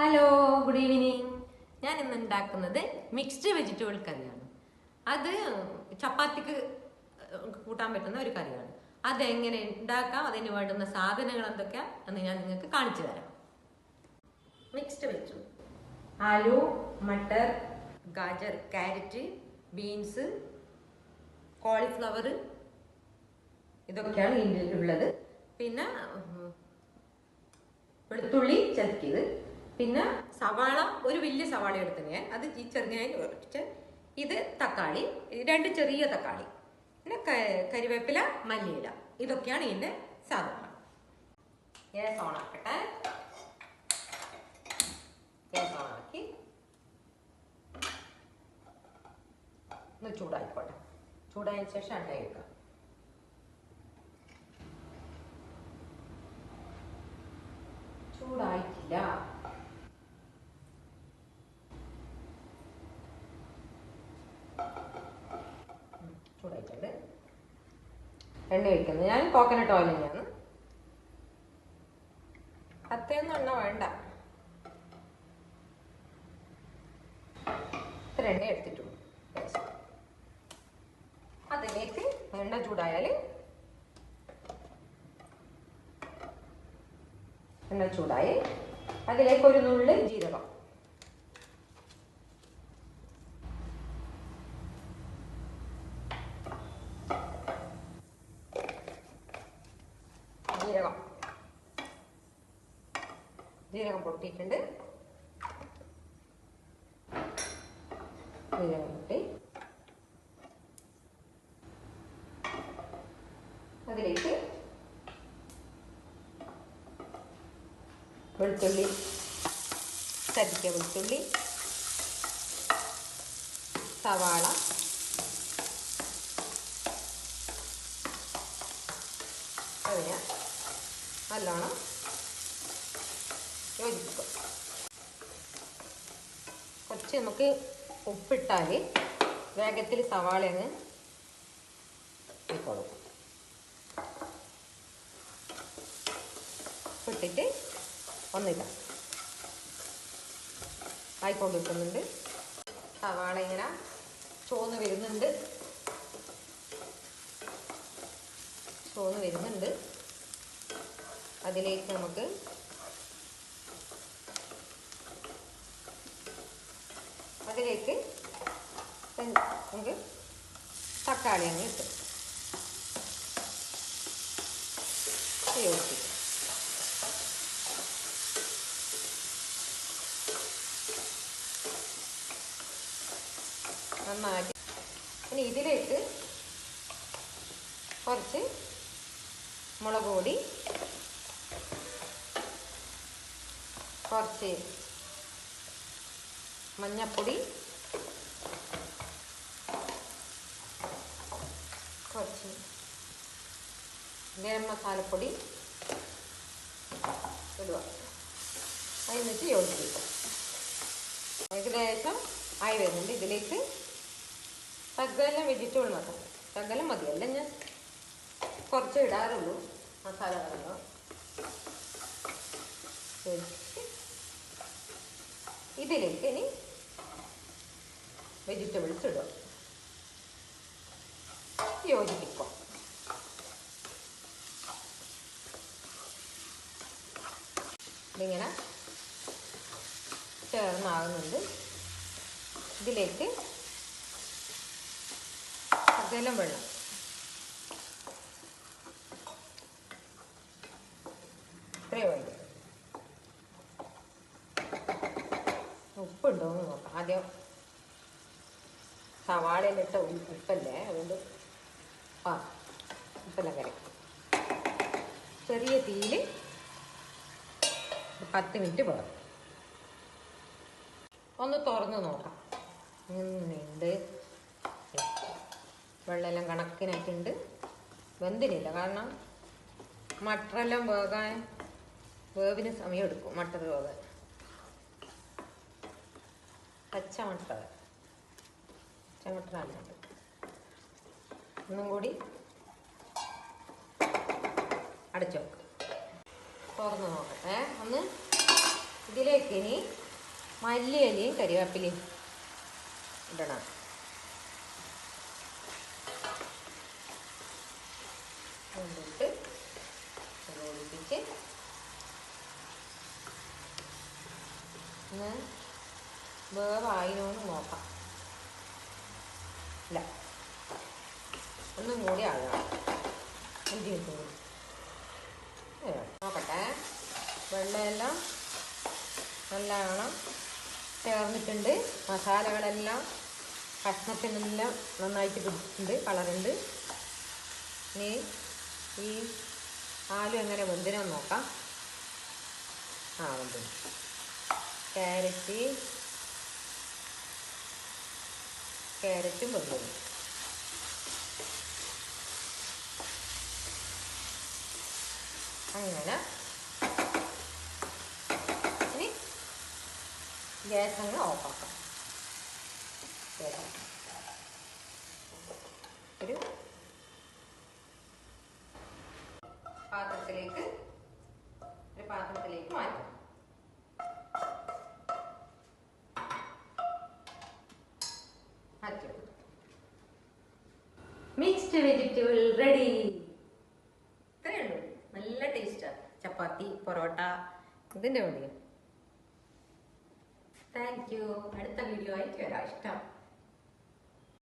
Hello good evening ഞാൻ ഇന്ന് ഉണ്ടാക്കുന്നത് മിക്സ്ഡ് വെജിറ്റബിൾ കറിയാണ്. അത് ചപ്പാത്തിക്ക് കൂട്ടാൻ പറ്റുന്ന ഒരു കറിയാണ്. അതെങ്ങനെ ഉണ്ടാക്കാം അതിന് വേണ്ടുന്ന സാധനങ്ങൾ എന്തൊക്കെയാണ് എന്ന് ഞാൻ നിങ്ങൾക്ക് കാണിച്ചു തരാം. Mixed vegetable aloo matar gajar carrot beans cauliflower ഇതൊക്കെയാണ് ഇതിൽ ഉള്ളത്. പിന്നെ വെളുത്തുള്ളി ചതക്കിയത്. പിന്നെ സവാള ഒരു വലിയ സവാള എടുത്തു ഞാൻ അത് ഈ ചെറുങ്ങായി ഒഴിച്ച് ഇത് തക്കാളി രണ്ട് ചെറിയ തക്കാളി പിന്നെ കരിവേപ്പില മല്ലിയില ഇതൊക്കെയാണ് ഇതിന്റെ സാധനങ്ങൾ. ഗ്യാസ് ഓണാക്കട്ടെ ഗ്യാസ് ഓണാക്കി ഒന്ന് ചൂടായിക്കോട്ടെ. ചൂടായ ശേഷം അണ്ട ചൂടായിട്ടില്ല. എണ്ണ ഒഴിക്കുന്നത്. ഞാൻ കോക്കനട്ട് ഓയിൽ തന്നെയാണ്. കത്തയൊന്നും എണ്ണ വേണ്ട. ഇത്ര എണ്ണ എടുത്തിട്ടുള്ളൂ. അതിലേക്ക് എണ്ണ ചൂടായാൽ എണ്ണ ചൂടായി. അതിലേക്ക് ഒരു നുള്ളി ജീരകം. ജീരകം. ജീരകം പൊട്ടിയിട്ടുണ്ട്. ജീരകം പൊട്ടി. അതിലേക്ക് വെളുത്തുള്ളി ചതിക്ക വെളുത്തുള്ളി സവാള അതിനെ നല്ലോണം യോജിപ്പിക്കും കുറച്ച് നമുക്ക് ഉപ്പിട്ടാൽ വേഗത്തിൽ സവാള അങ്ങ് ഇട്ടോളും. ഉപ്പിട്ടിട്ട് ഒന്നില്ല ആയിക്കൊണ്ടിരിക്കുന്നുണ്ട്. സവാള ഇങ്ങനെ ചോന്ന് വരുന്നുണ്ട്. ചോന്ന് വരുന്നുണ്ട്. അതിലേക്ക് നമുക്ക് അതിലേക്ക് നമുക്ക് തക്കാളി അങ്ങ് ഇട്ട് നന്നാക്കി ഇനി ഇതിലേക്ക് കുറച്ച് മുളക് പൊടി കുറച്ച് മഞ്ഞപ്പൊടി കുറച്ച് ഗരം മസാലപ്പൊടി ഇടുക. അതിന്നിട്ട് യോജിപ്പിക്കുക. ഏകദേശം ആയി വരുന്നുണ്ട്. ഇതിലേക്ക് തഗ്ഗലം വെജിറ്റബിൾ മസാല. തഗ്ഗലം മതിയല്ല ഞാൻ കുറച്ച് ഇടാറുള്ളൂ മസാലകളെല്ലാം. ഒഴിച്ച് ഇതിലേക്ക് ഇനി വെജിറ്റബിൾസ് ഇടുക. യോജിപ്പിക്കുക. ഇതിങ്ങനെ ചേർന്നാകുന്നുണ്ട്. ഇതിലേക്ക് ശകലം വെള്ളം. ഇത്രയോ വേണ്ടു ഉപ്പുണ്ടോ എന്ന് നോക്കാം. ആദ്യം സവാളയിലിട്ട ഉപ്പല്ലേ? അതുകൊണ്ട് ആ ഉപ്പെല്ലാം കരക്കും ചെറിയ തീയിൽ പത്ത് മിനിറ്റ് പോകാം ഒന്ന് തുറന്ന് നോക്കാം. ഉണ്ട് വെള്ളമെല്ലാം കണക്കിനായിട്ടുണ്ട്. വെന്തിനില്ല. കാരണം മട്ടറെല്ലാം വേകാൻ വേവിന് സമയം എടുക്കും മട്ടർ വേകാൻ. പച്ച മട്ടർ ഒന്നും കൂടി അടച്ചു വെക്കും. തുറന്ന് നോക്കട്ടെ. ഒന്ന് ഇതിലേക്ക് ഇനി മല്ലിയലിയും കരിവേപ്പിലയും ഇടണം. ഒന്ന് വേവായിനോന്ന് നോക്കാം. ഇല്ല. ഒന്നും കൂടി ആകാം. നോക്കട്ടെ. വെള്ളമെല്ലാം നല്ലവണ്ണം ചേർന്നിട്ടുണ്ട്. മസാലകളെല്ലാം കഷ്ണത്തിനെല്ലാം നന്നായിട്ട് പിടിച്ചിട്ടുണ്ട്. കളറുണ്ട്. ഇനി ഈ ആലു എങ്ങനെ വെന്തിനോ നോക്കാം. ആ വെന്തിന് ക്യാരറ്റ് ക്യാരറ്റും വെള്ളവും അങ്ങനെ. ഇനി ഗ്യാസ് അങ്ങ് ഓഫാക്കാം. ഒരു പാത്രത്തിലേക്ക് വെജിറ്റബിൾ റെഡി. ഇത്രയേ ഉള്ളൂ നല്ല ടേസ്റ്റാണ് ചപ്പാത്തി പൊറോട്ട ഇതിന്റെ മതിയോ താങ്ക് യു അടുത്ത വീഡിയോ ആയിട്ട് വരാം. ഇഷ്ടം.